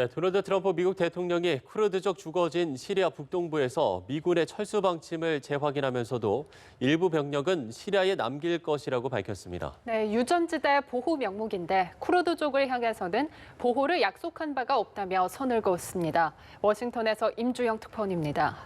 네, 도널드 트럼프 미국 대통령이 쿠르드족 주거진 시리아 북동부에서 미군의 철수 방침을 재확인하면서도 일부 병력은 시리아에 남길 것이라고 밝혔습니다. 네, 유전지대 보호 명목인데 쿠르드족을 향해서는 보호를 약속한 바가 없다며 선을 그었습니다. 워싱턴에서 임주영 특파원입니다.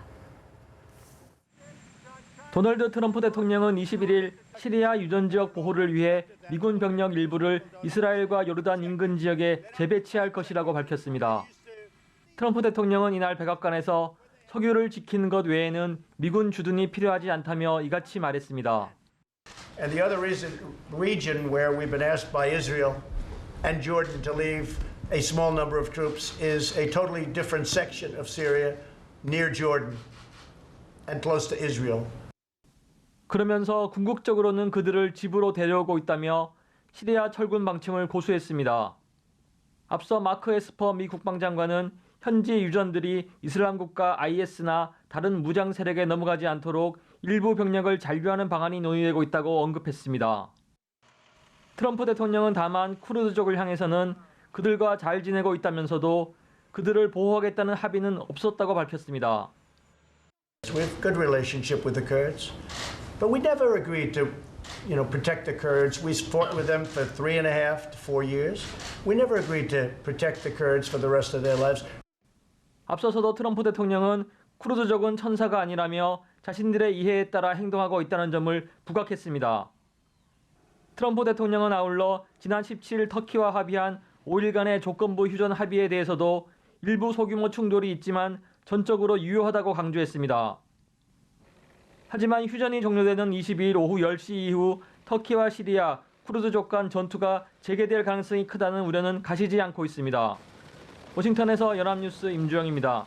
도널드 트럼프 대통령은 21일 시리아 유전 지역 보호를 위해 미군 병력 일부를 이스라엘과 요르단 인근 지역에 재배치할 것이라고 밝혔습니다. 트럼프 대통령은 이날 백악관에서 석유를 지키는 것 외에는 미군 주둔이 필요하지 않다며 이같이 말했습니다. 그러면서 궁극적으로는 그들을 집으로 데려오고 있다며 시리아 철군 방침을 고수했습니다. 앞서 마크 에스퍼 미 국방장관은 현지 유전들이 이슬람 국가 IS나 다른 무장 세력에 넘어가지 않도록 일부 병력을 잔류하는 방안이 논의되고 있다고 언급했습니다. 트럼프 대통령은 다만 쿠르드족을 향해서는 그들과 잘 지내고 있다면서도 그들을 보호하겠다는 합의는 없었다고 밝혔습니다. We have good relationship with the Kurds, but we never agreed to, you know, protect the Kurds. We fought with them for three and a half to four years. We never agreed to protect the Kurds for the rest of their lives. 앞서서도 트럼프 대통령은 쿠르드족은 천사가 아니라며 자신들의 이해에 따라 행동하고 있다는 점을 부각했습니다. 트럼프 대통령은 아울러 지난 17일 터키와 합의한 5일간의 조건부 휴전 합의에 대해서도 일부 소규모 충돌이 있지만 전적으로 유효하다고 강조했습니다. 하지만 휴전이 종료되는 22일 오후 10시 이후 터키와 시리아, 쿠르드족 간 전투가 재개될 가능성이 크다는 우려는 가시지 않고 있습니다. 워싱턴에서 연합뉴스 임주영입니다.